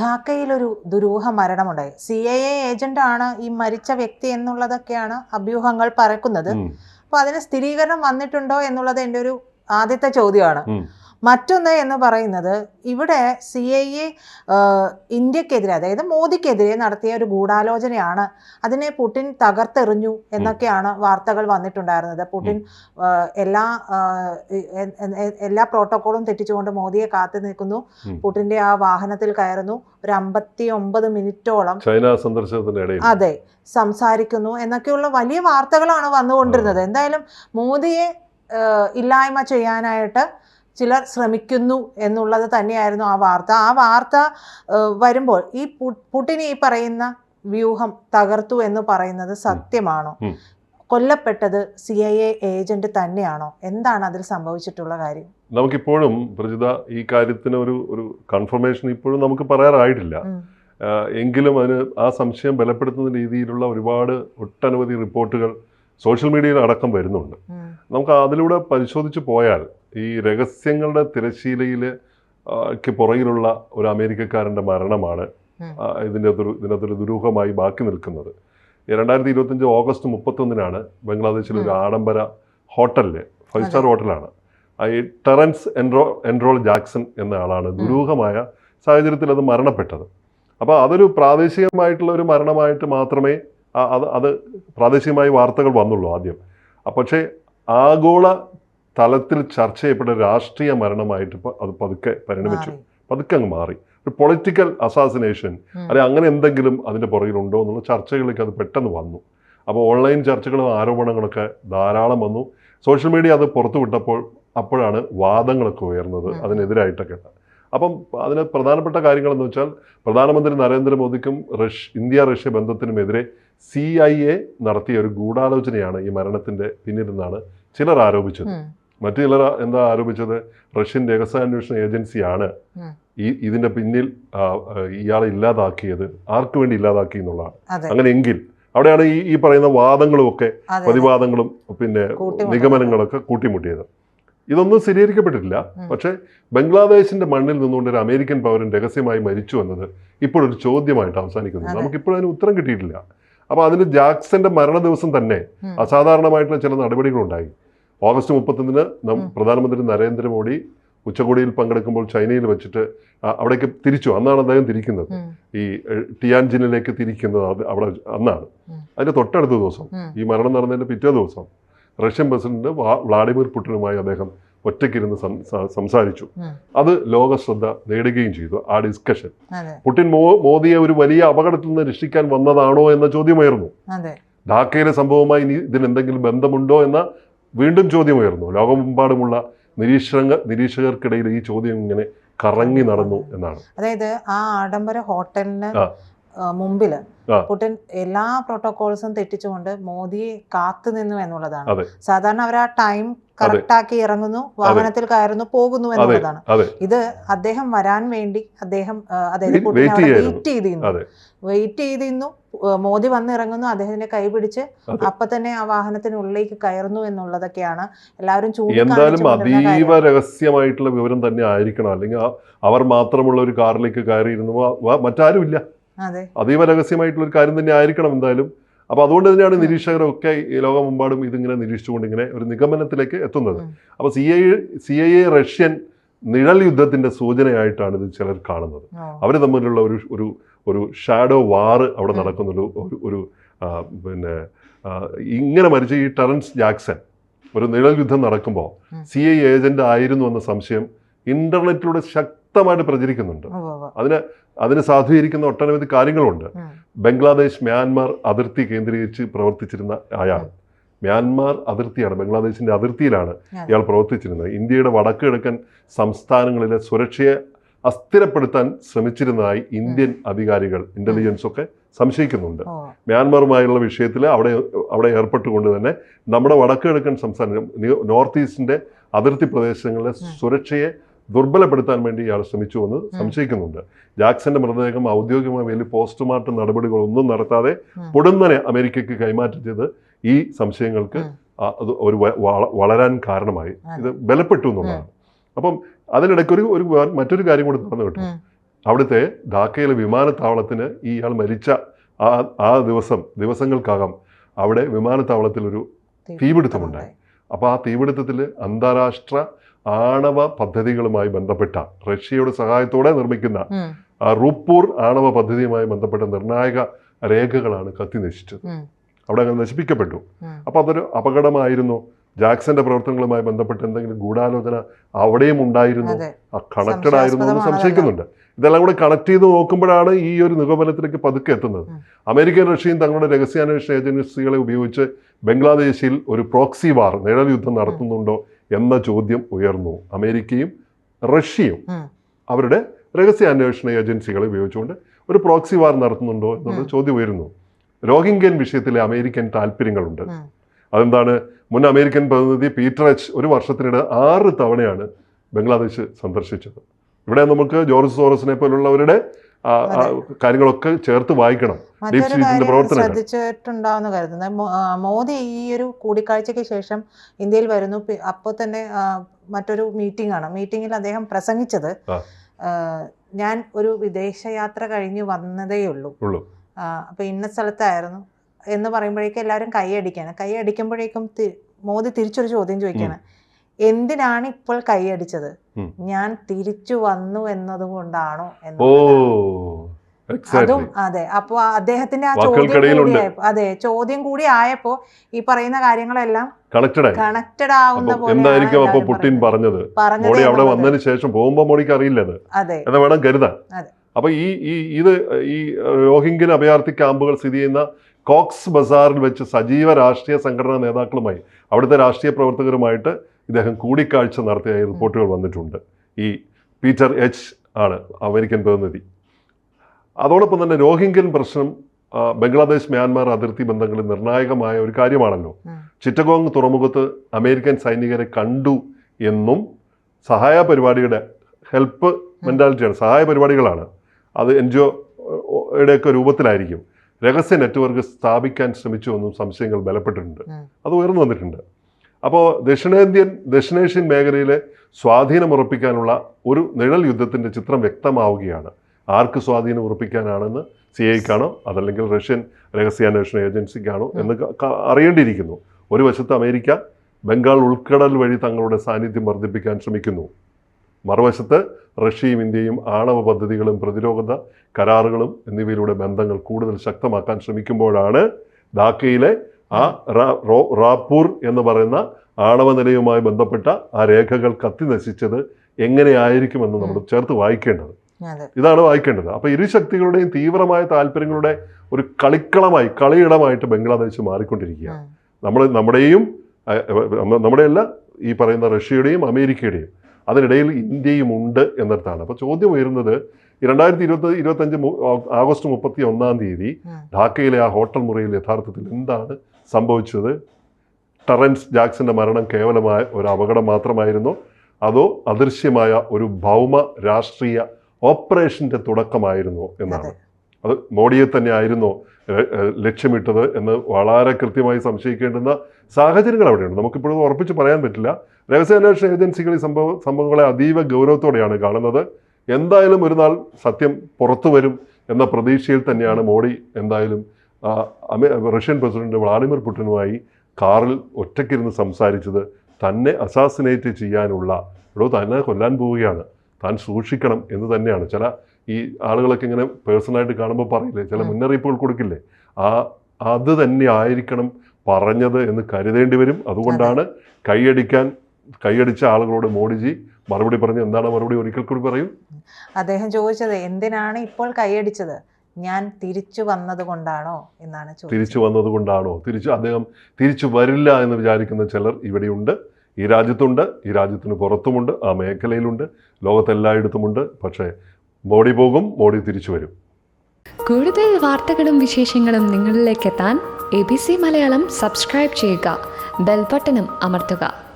ധാക്കയിലൊരു ദുരൂഹ മരണമുണ്ടായി. C I A agent ആണ് ഈ മരിച്ച വ്യക്തി എന്നുള്ളതൊക്കെയാണ് അഭ്യൂഹങ്ങൾ പറക്കുന്നത്. അപ്പോൾ അപ്പൊ അതിന് സ്ഥിരീകരണം വന്നിട്ടുണ്ടോ എന്നുള്ളത് എന്റെ ഒരു ആദ്യത്തെ ചോദ്യമാണ്. മറ്റൊന്ന് എന്ന് പറയുന്നത് ഇവിടെ സി ഐ എ ഇന്ത്യക്കെതിരെ അതായത് മോദിക്കെതിരെ നടത്തിയ ഒരു ഗൂഢാലോചനയാണ്. അതിനെ പുടിൻ തകർത്തെറിഞ്ഞു എന്നൊക്കെയാണ് വാർത്തകൾ വന്നിട്ടുണ്ടായിരുന്നത്. പുടിൻ എല്ലാ എല്ലാ പ്രോട്ടോക്കോളും തെറ്റിച്ചുകൊണ്ട് മോദിയെ കാത്തു നിൽക്കുന്നു. പുടിന്റെ ആ വാഹനത്തിൽ കയറുന്നു. ഒരു അമ്പത്തി ഒമ്പത് മിനിറ്റോളം ചൈന സന്ദർശനത്തിന്റെ ഇടയിൽ. അതെ സംസാരിക്കുന്നു എന്നൊക്കെയുള്ള വലിയ വാർത്തകളാണ് വന്നുകൊണ്ടിരുന്നത്. എന്തായാലും മോദിയെ ഇല്ലായ്മ ചെയ്യാനായിട്ട് ചിലർ ശ്രമിക്കുന്നു എന്നുള്ളത് തന്നെയായിരുന്നു ആ വാർത്ത. ആ വാർത്ത വരുമ്പോൾ ഈ പു- ഈ പറയുന്ന വ്യൂഹം തകർത്തു എന്ന് പറയുന്നത് സത്യമാണോ. കൊല്ലപ്പെട്ടത് സി ഐ എ ഏജന്റ് തന്നെയാണോ? എന്താണ് അതിൽ സംഭവിച്ചിട്ടുള്ള കാര്യം? നമുക്കിപ്പോഴും പ്രജിത ഈ കാര്യത്തിന് ഒരു ഒരു കൺഫർമേഷൻ ഇപ്പോഴും നമുക്ക് പറയാറായിട്ടില്ല. എങ്കിലും അതിന് ആ സംശയം ബലപ്പെടുത്തുന്ന രീതിയിലുള്ള ഒരുപാട് ഒട്ടനവധി റിപ്പോർട്ടുകൾ സോഷ്യൽ മീഡിയയിൽ അടക്കം വരുന്നുണ്ട്. നമുക്ക് അതിലൂടെ പരിശോധിച്ച് പോയാൽ ഈ രഹസ്യങ്ങളുടെ തിരശീലയിൽ പുറകിലുള്ള ഒരു അമേരിക്കക്കാരന്റെ മരണമാണ് ഇതിന്റെ അതൊരു ഇതിനകത്തൊരു ദുരൂഹമായി ബാക്കി നിൽക്കുന്നത്. രണ്ടായിരത്തി ഇരുപത്തഞ്ച് ഓഗസ്റ്റ് മുപ്പത്തൊന്നിനാണ് ബംഗ്ലാദേശിലെ ഒരു ആഡംബര ഹോട്ടലിൽ ഫൈവ് സ്റ്റാർ ഹോട്ടലാണ്. ഈ ടെറൻസ് എൻറോ എൻറോൾ ജാക്സൺ എന്ന ആളാണ് ദുരൂഹമായ സാഹചര്യത്തിൽ അത് മരണപ്പെട്ടത്. അപ്പോൾ അതൊരു പ്രാദേശികമായിട്ടുള്ള ഒരു മരണമായിട്ട് മാത്രമേ അത് അത് പ്രാദേശികമായി വാർത്തകൾ വന്നുള്ളൂ ആദ്യം. പക്ഷേ ആഗോള തലത്തിൽ ചർച്ച ചെയ്യപ്പെട്ട രാഷ്ട്രീയ മരണമായിട്ട് ഇപ്പൊ അത് പതുക്കെ പരിണമിച്ചു. പതുക്കെ അങ്ങ് മാറി ഒരു പൊളിറ്റിക്കൽ അസാസിനേഷൻ. അല്ലെ അങ്ങനെ എന്തെങ്കിലും അതിന്റെ പുറകിലുണ്ടോ എന്നുള്ള ചർച്ചകളിലേക്ക് അത് പെട്ടെന്ന് വന്നു അപ്പോൾ ഓൺലൈൻ ചർച്ചകളും ആരോപണങ്ങളൊക്കെ ധാരാളം വന്നു സോഷ്യൽ മീഡിയ അത് പുറത്തു വിട്ടപ്പോൾ അപ്പോഴാണ് വാദങ്ങളൊക്കെ ഉയർന്നത്. അതിനെതിരായിട്ടൊക്കെ അപ്പം അതിന് പ്രധാനപ്പെട്ട കാര്യങ്ങളെന്ന് വെച്ചാൽ പ്രധാനമന്ത്രി നരേന്ദ്രമോദിക്കും റഷ്യ ഇന്ത്യ റഷ്യ ബന്ധത്തിനുമെതിരെ സി ഐ എ നടത്തിയ ഒരു ഗൂഢാലോചനയാണ് ഈ മരണത്തിന്റെ പിന്നിലെന്നാണ് ചിലർ ആരോപിച്ചത്. മറ്റു ചിലർ എന്താ ആരോപിച്ചത്? റഷ്യൻ രഹസ്യാന്വേഷണ ഏജൻസിയാണ് ഈ ഇതിന്റെ പിന്നിൽ ഇയാളെ ഇല്ലാതാക്കിയത്. ആർക്കു വേണ്ടി ഇല്ലാതാക്കി എന്നുള്ളതാണ്. അങ്ങനെയെങ്കിൽ അവിടെയാണ് ഈ ഈ പറയുന്ന വാദങ്ങളും ഒക്കെ പ്രതിവാദങ്ങളും പിന്നെ. നിഗമനങ്ങളൊക്കെ കൂട്ടിമുട്ടിയത്. ഇതൊന്നും സ്ഥിരീകരിക്കപ്പെട്ടിട്ടില്ല. പക്ഷെ ബംഗ്ലാദേശിന്റെ മണ്ണിൽ നിന്നുകൊണ്ട് ഒരു അമേരിക്കൻ പൗരൻ രഹസ്യമായി മരിച്ചു എന്നത് ഇപ്പോഴൊരു ചോദ്യമായിട്ട് അവസാനിക്കുന്നു നമുക്ക് നമുക്കിപ്പോഴും അതിന് ഉത്തരം കിട്ടിയിട്ടില്ല. അപ്പോൾ അതിന് ജാക്സന്റെ മരണ ദിവസം തന്നെ. അസാധാരണമായിട്ടുള്ള ചില നടപടികളുണ്ടായി. ഓഗസ്റ്റ് മുപ്പത്തൊന്നിന്. പ്രധാനമന്ത്രി നരേന്ദ്രമോദി ഉച്ചകോടിയിൽ പങ്കെടുക്കുമ്പോൾ ചൈനയിൽ വെച്ചിട്ട് അവിടേക്ക് തിരിച്ചു. അന്നാണ് അദ്ദേഹം തിരിക്കുന്നത്. ഈ ടിയാൻജിനിലേക്ക് തിരിക്കുന്നത് അത് അവിടെ അന്നാണ്. അതിന്റെ തൊട്ടടുത്ത ദിവസം ഈ മരണം നടന്നതിന്റെ പിറ്റേ ദിവസം റഷ്യൻ പ്രസിഡന്റ് വ്ളാഡിമിർ പുടിനുമായി അദ്ദേഹം ഒറ്റയ്ക്കിരുന്ന് സംസാരിച്ചു. അത് ലോക ശ്രദ്ധ നേടുകയും ചെയ്തു ആ ഡിസ്കഷൻ പുട്ടിൻ പുടിൻ മോ മോദിയെ ഒരു വലിയ അപകടത്തിൽ നിന്ന് രക്ഷിക്കാൻ വന്നതാണോ എന്ന ചോദ്യമായിരുന്നു അതെ. ധാക്കയിലെ സംഭവവുമായി ഇനി ഇതിന് എന്തെങ്കിലും ബന്ധമുണ്ടോ എന്ന വീണ്ടും ചോദ്യമുയർന്നു ലോകമെമ്പാടുമുള്ള നിരീക്ഷക നിരീക്ഷകർക്കിടയിൽ ഈ ചോദ്യം ഇങ്ങനെ കറങ്ങി നടന്നു എന്നാണ്. അതായത് ആ ആഡംബര ഹോട്ടലിന് മുമ്പിൽ പുട്ടിൻ പുടിൻ എല്ലാ പ്രോട്ടോകോൾസും തെറ്റിച്ചുകൊണ്ട് മോദിയെ കാത്തു നിന്നു എന്നുള്ളതാണ് സാധാരണ അവർ ആ ടൈം കറക്റ്റ് ആക്കി ഇറങ്ങുന്നു വാഹനത്തിൽ കയറുന്നു പോകുന്നു എന്നുള്ളതാണ്. ഇത് അദ്ദേഹം വരാൻ വേണ്ടി അദ്ദേഹം അതായത്. വെയിറ്റ് ചെയ്തിരുന്നു. വെയിറ്റ് ചെയ്തിരുന്നു. മോദി വന്നിറങ്ങുന്നു അദ്ദേഹത്തിന്റെ കൈ പിടിച്ച്. അപ്പൊ തന്നെ ആ വാഹനത്തിനുള്ളിലേക്ക് കയറുന്നു എന്നുള്ളതൊക്കെയാണ് എല്ലാവരും എന്തായാലും അതീവ രഹസ്യമായിട്ടുള്ള വിവരം തന്നെ ആയിരിക്കണം. അല്ലെങ്കിൽ അവർ മാത്രമുള്ള ഒരു കാറിലേക്ക് കയറിയിരുന്നു. മറ്റാരും ഇല്ല മറ്റാരുമില്ല. അതെ. അതീവ രഹസ്യമായിട്ടുള്ള ഒരു കാര്യം തന്നെ ആയിരിക്കണം എന്തായാലും. അപ്പോൾ അതുകൊണ്ട് തന്നെയാണ് നിരീക്ഷകരൊക്കെ ഈ ലോകമെമ്പാടും ഇതിങ്ങനെ നിരീക്ഷിച്ചുകൊണ്ട് ഇങ്ങനെ ഒരു നിഗമനത്തിലേക്ക് എത്തുന്നത്. അപ്പോൾ C I C I A Russian നിഴൽ യുദ്ധത്തിന്റെ സൂചനയായിട്ടാണ് ഇത് ചിലർ കാണുന്നത്. അവർ തമ്മിലുള്ള ഒരു ഒരു ഒരു ഷാഡോ വാറ് അവിടെ നടക്കുന്ന ഒരു ഒരു പിന്നെ ഇങ്ങനെ മരിച്ച ഈ ടെറൻസ് ജാക്സൺ ഒരു നിഴൽ യുദ്ധം നടക്കുമ്പോൾ. സി ഐ ഏജന്റ് ആയിരുന്നു എന്ന സംശയം ഇന്റർനെറ്റിലൂടെ ശക്തമായിട്ട് പ്രചരിക്കുന്നുണ്ട്. അതിന് അതിന് സാധൂകരിക്കുന്ന ഒട്ടനവധി കാര്യങ്ങളുണ്ട്. ബംഗ്ലാദേശ് മ്യാൻമാർ അതിർത്തി കേന്ദ്രീകരിച്ച് പ്രവർത്തിച്ചിരുന്ന അയാൾ മ്യാൻമാർ അതിർത്തിയാണ് ബംഗ്ലാദേശിന്റെ അതിർത്തിയിലാണ് ഇയാൾ പ്രവർത്തിച്ചിരുന്നത്. ഇന്ത്യയുടെ വടക്ക് കിഴക്കൻ സംസ്ഥാനങ്ങളിലെ സുരക്ഷയെ അസ്ഥിരപ്പെടുത്താൻ ശ്രമിച്ചിരുന്നതായി ഇന്ത്യൻ അധികാരികൾ ഇന്റലിജൻസ് ഒക്കെ സംശയിക്കുന്നുണ്ട്. മ്യാൻമാറുമായുള്ള വിഷയത്തിൽ അവിടെ അവിടെ ഏർപ്പെട്ടുകൊണ്ട് തന്നെ നമ്മുടെ വടക്ക് കിഴക്കൻ സംസ്ഥാനം നോർത്ത് ഈസ്റ്റിന്റെ അതിർത്തി പ്രദേശങ്ങളിലെ. സുരക്ഷയെ ദുർബലപ്പെടുത്താൻ വേണ്ടി ഇയാൾ ശ്രമിച്ചു എന്ന് സംശയിക്കുന്നുണ്ട്. ജാക്സന്റെ മൃതദേഹം ഔദ്യോഗികമായി വലിയ പോസ്റ്റ്മോർട്ടം നടപടികളൊന്നും നടത്താതെ പൊടുന്നനെ അമേരിക്കയ്ക്ക് കൈമാറ്റം ചെയ്ത് ഈ സംശയങ്ങൾക്ക് അത് ഒരു വളരാൻ കാരണമായി. ഇത് ബലപ്പെട്ടു എന്നുള്ളതാണ്. അപ്പം അതിനിടയ്ക്ക് ഒരു ഒരു മറ്റൊരു കാര്യം കൂടി നടന്നു കേട്ടോ. അവിടുത്തെ ധാക്കയിലെ വിമാനത്താവളത്തിന് ഇയാൾ മരിച്ച ആ ആ ദിവസം ദിവസങ്ങൾക്കകം അവിടെ വിമാനത്താവളത്തിൽ ഒരു തീപിടുത്തമുണ്ടായി. അപ്പോൾ ആ തീപിടുത്തത്തിൽ അന്താരാഷ്ട്ര ആണവ പദ്ധതികളുമായി ബന്ധപ്പെട്ട റഷ്യയുടെ സഹായത്തോടെ നിർമ്മിക്കുന്ന ആ റൂപ്പൂർ ആണവ പദ്ധതിയുമായി ബന്ധപ്പെട്ട നിർണായക രേഖകളാണ് കത്തി നശിച്ചത്. അവിടെ അങ്ങനെ നശിപ്പിക്കപ്പെട്ടു. അപ്പൊ അപ്പോൾ അതൊരു അപകടമായിരുന്നു. ജാക്സന്റെ പ്രവർത്തനങ്ങളുമായി ബന്ധപ്പെട്ട് എന്തെങ്കിലും ഗൂഢാലോചന അവിടെയും ഉണ്ടായിരുന്നു. കണക്റ്റഡ് ആയിരുന്നു എന്ന് സംശയിക്കുന്നുണ്ട്. ഇതെല്ലാം കൂടെ കണക്ട് ചെയ്ത് നോക്കുമ്പോഴാണ് ഈ ഒരു നിഗമനത്തിലേക്ക് പതുക്കെ എത്തുന്നത്. അമേരിക്കയും അമേരിക്കൻ റഷ്യയും തങ്ങളുടെ രഹസ്യാന്വേഷണ ഏജൻസികളെ ഉപയോഗിച്ച് ബംഗ്ലാദേശിൽ ഒരു പ്രോക്സി വാർ നിഴൽ യുദ്ധം നടത്തുന്നുണ്ടോ എന്ന ചോദ്യം ഉയർന്നു. അമേരിക്കയും റഷ്യയും അവരുടെ രഹസ്യ അന്വേഷണ ഏജൻസികളെ ഉപയോഗിച്ചുകൊണ്ട് ഒരു പ്രോക്സി വാർ നടത്തുന്നുണ്ടോ എന്നുള്ള ചോദ്യം ഉയരുന്നു. രോഹിംഗ്യൻ വിഷയത്തിലെ അമേരിക്കൻ താല്പര്യങ്ങളുണ്ട്. അതെന്താണ്? മുൻ അമേരിക്കൻ പ്രതിനിധി പീറ്റർ എച്ച് ഒരു വർഷത്തിനിടെ ആറ് തവണയാണ് ബംഗ്ലാദേശ് സന്ദർശിച്ചത്. ഇവിടെ നമുക്ക് ജോർജ് സോറസിനെ പോലുള്ളവരുടെ കാര്യങ്ങളൊക്കെ ചേർത്ത് വായിക്കണം. സ്റ്റേറ്റിന്റെ പ്രവർത്തനങ്ങൾ. ശ്രദ്ധിച്ചിട്ടുണ്ടാവുന്ന കരുതുന്നത് മോദി ഈ ഒരു കൂടിക്കാഴ്ചയ്ക്ക് ശേഷം ഇന്ത്യയിൽ വരുന്നു. അപ്പോൾ തന്നെ മറ്റൊരു മീറ്റിംഗ് ആണ് മീറ്റിംഗിൽ അദ്ദേഹം പ്രസംഗിച്ചത് ഞാൻ ഒരു വിദേശയാത്ര കഴിഞ്ഞ് വന്നതേ ഉള്ളൂ. അപ്പൊ ഇന്ന സ്ഥലത്തായിരുന്നു എന്ന് പറയുമ്പോഴേക്കും എല്ലാവരും കൈയടിക്കാണ്. കൈയടിക്കുമ്പോഴേക്കും അടിക്കുമ്പോഴേക്കും മോദി തിരിച്ചൊരു ചോദ്യം ചോദിക്കാണ് എന്തിനാണ് ഇപ്പോൾ കൈയടിച്ചത്? ഞാൻ തിരിച്ചു വന്നു എന്നതുകൊണ്ടാണോ എന്നുള്ളത് അതും അതെ അപ്പോൾ അദ്ദേഹത്തിന്റെ ആ ചോദ്യം. കൂടി അതെ ചോദ്യം കൂടി ആയപ്പോ ഈ പറയുന്ന കാര്യങ്ങളെല്ലാം കണക്റ്റഡ് കണക്റ്റഡ് ആവുന്ന പോലെ എന്തായിരിക്കും അപ്പൊ പുടിൻ പറഞ്ഞത്? മോഡി അവിടെ വന്നതിന് ശേഷം പോകുമ്പോ മോഡിക്ക് അറിയില്ലത് അതെ. എന്ന് വേണം കരുതാ. അപ്പൊ ഈ ഈ ഇത് ഈ രോഹിംഗ്യൻ അഭയാർത്ഥി ക്യാമ്പുകൾ സ്ഥിതി ചെയ്യുന്ന കോക്സ് ബസാറിൽ വെച്ച് സജീവ രാഷ്ട്രീയ സംഘടനാ നേതാക്കളുമായി അവിടുത്തെ രാഷ്ട്രീയ പ്രവർത്തകരുമായിട്ട് ഇദ്ദേഹം കൂടിക്കാഴ്ച നടത്തിയ റിപ്പോർട്ടുകൾ വന്നിട്ടുണ്ട്. ഈ പീറ്റർ എച്ച് ആണ് അമേരിക്കൻ പ്രതിനിധി. അതോടൊപ്പം തന്നെ രോഹിംഗ്യൻ പ്രശ്നം ബംഗ്ലാദേശ് മ്യാൻമാർ അതിർത്തി ബന്ധങ്ങളിൽ നിർണായകമായ ഒരു കാര്യമാണല്ലോ. ചിറ്റഗോങ് തുറമുഖത്ത് അമേരിക്കൻ സൈനികരെ കണ്ടു എന്നും സഹായ പരിപാടിയുടെ ഹെൽപ്പ് മെന്റാലിറ്റിയാണ് സഹായ പരിപാടികളാണ്. അത് എൻ ജി ഒയുടെയൊക്കെ രൂപത്തിലായിരിക്കും. രഹസ്യ നെറ്റ്വർക്ക് സ്ഥാപിക്കാൻ ശ്രമിച്ചു എന്നും സംശയങ്ങൾ ബലപ്പെട്ടിട്ടുണ്ട്. അത് ഉയർന്നു വന്നിട്ടുണ്ട്. അപ്പോൾ ദക്ഷിണേന്ത്യൻ ദക്ഷിണേഷ്യൻ മേഖലയിലെ സ്വാധീനം ഉറപ്പിക്കാനുള്ള ഒരു നിഴൽ യുദ്ധത്തിന്റെ ചിത്രം വ്യക്തമാവുകയാണ്. ആർക്ക് സ്വാധീനം ഉറപ്പിക്കാനാണെന്ന് സി ഐക്കാണോ അതല്ലെങ്കിൽ റഷ്യൻ രഹസ്യാന്വേഷണ ഏജൻസിക്കാണോ എന്ന് അറിയേണ്ടിയിരിക്കുന്നു. ഒരു വശത്ത് അമേരിക്ക ബംഗാൾ ഉൾക്കടൽ വഴി തങ്ങളുടെ സാന്നിധ്യം വർദ്ധിപ്പിക്കാൻ ശ്രമിക്കുന്നു. മറുവശത്ത് റഷ്യയും ഇന്ത്യയും ആണവ പദ്ധതികളും പ്രതിരോധ കരാറുകളും എന്നിവയിലൂടെ ബന്ധങ്ങൾ കൂടുതൽ ശക്തമാക്കാൻ ശ്രമിക്കുമ്പോഴാണ് ധാക്കയിലെ ആ റാപ്പൂർ എന്ന് പറയുന്ന ആണവ നിലയവുമായി ബന്ധപ്പെട്ട ആ രേഖകൾ കത്തി നശിച്ചത് എങ്ങനെയായിരിക്കുമെന്ന് നമ്മൾ ചേർത്ത് വായിക്കേണ്ടത്. ഇതാണ് വായിക്കേണ്ടത്. അപ്പോൾ ഇരുശക്തികളുടെയും തീവ്രമായ താല്പര്യങ്ങളുടെ ഒരു കളിക്കളമായി കളിയിടമായിട്ട് ബംഗ്ലാദേശ് മാറിക്കൊണ്ടിരിക്കുകയാണ് ഉം. നമ്മൾ നമ്മുടെയും നമ്മുടെ നമ്മ- നമ്മുടെയല്ല ഈ പറയുന്ന റഷ്യയുടെയും അമേരിക്കയുടെയും. അതിനിടയിൽ ഇന്ത്യയും ഉണ്ട് എന്നിടത്താണ്. അപ്പോൾ ചോദ്യം ഉയരുന്നത് രണ്ടായിരത്തി ഇരുപത്തി ഇരുപത്തഞ്ച് ആഗസ്റ്റ് മുപ്പത്തി ഒന്നാം തീയതി ഢാക്കയിലെ ആ ഹോട്ടൽ മുറിയിൽ യഥാർത്ഥത്തിൽ എന്താണ് സംഭവിച്ചത്. ടറൻസ് ജാക്സന്റെ മരണം കേവലമായ ഒരു അപകടം മാത്രമായിരുന്നോ. അതോ അദൃശ്യമായ ഒരു ഭൗമ രാഷ്ട്രീയ ഓപ്പറേഷന്റെ തുടക്കമായിരുന്നു എന്നാണ്. അത്. മോഡിയെ തന്നെ ആയിരുന്നോ ലക്ഷ്യമിട്ടത് എന്ന് വളരെ കൃത്യമായി സംശയിക്കേണ്ടുന്ന സാഹചര്യങ്ങൾ അവിടെയുണ്ട്. നമുക്കിപ്പോഴും ഉറപ്പിച്ച് പറയാൻ പറ്റില്ല. രഹസ്യാന്വേഷണ ഏജൻസികൾ ഈ സംഭവ സംഭവങ്ങളെ അതീവ ഗൗരവത്തോടെയാണ് കാണുന്നത്. എന്തായാലും ഒരു നാൾ സത്യം പുറത്തു വരും എന്ന പ്രതീക്ഷയിൽ തന്നെയാണ് മോഡി എന്തായാലും റഷ്യൻ പ്രസിഡന്റ് വ്ളാഡിമിർ പുടിനുമായി കാറിൽ ഒറ്റയ്ക്കിരുന്ന് സംസാരിച്ചത് തന്നെ അസാസിനേറ്റ് ചെയ്യാനുള്ള എടോ തന്നെ കൊല്ലാൻ പോവുകയാണ്. താൻ സൂക്ഷിക്കണം എന്ന് തന്നെയാണ്. ചില ഈ ആളുകളൊക്കെ ഇങ്ങനെ പേഴ്സണലായിട്ട് കാണുമ്പോൾ പറയില്ലേ ചില. മുന്നറിയിപ്പുകൾ കൊടുക്കില്ലേ? ആ അത് തന്നെ ആയിരിക്കണം പറഞ്ഞത് എന്ന് കരുതേണ്ടി വരും. അതുകൊണ്ടാണ് കൈയടിക്കാൻ കൈയടിച്ച ആളുകളോട് മോഡിജി മറുപടി പറഞ്ഞു എന്താണ് മറുപടി ഒരിക്കൽ കൂടി പറയും? അദ്ദേഹം ചോദിച്ചത് എന്തിനാണ് ഇപ്പോൾ കൈയടിച്ചത്? ഞാൻ തിരിച്ചു വന്നത് കൊണ്ടാണോ എന്നാണ് തിരിച്ചു തിരിച്ചു വന്നതുകൊണ്ടാണോ? തിരിച്ചു അദ്ദേഹം തിരിച്ചു വരില്ല എന്ന് വിചാരിക്കുന്ന ചിലർ ഇവിടെയുണ്ട്. ഈ രാജ്യത്തുണ്ട് ഈ രാജ്യത്തിന് പുറത്തുമുണ്ട് ആ മേഖലയിലുണ്ട് ലോകത്തെല്ലായിടത്തുമുണ്ട്. പക്ഷേ മോഡി പോകും മോഡി തിരിച്ചു വരും. കൂടുതൽ വാർത്തകളും വിശേഷങ്ങളും നിങ്ങളിലേക്ക് എത്താൻ A B C Malayalam subscribe ചെയ്യുക ബെൽബട്ടനും അമർത്തുക.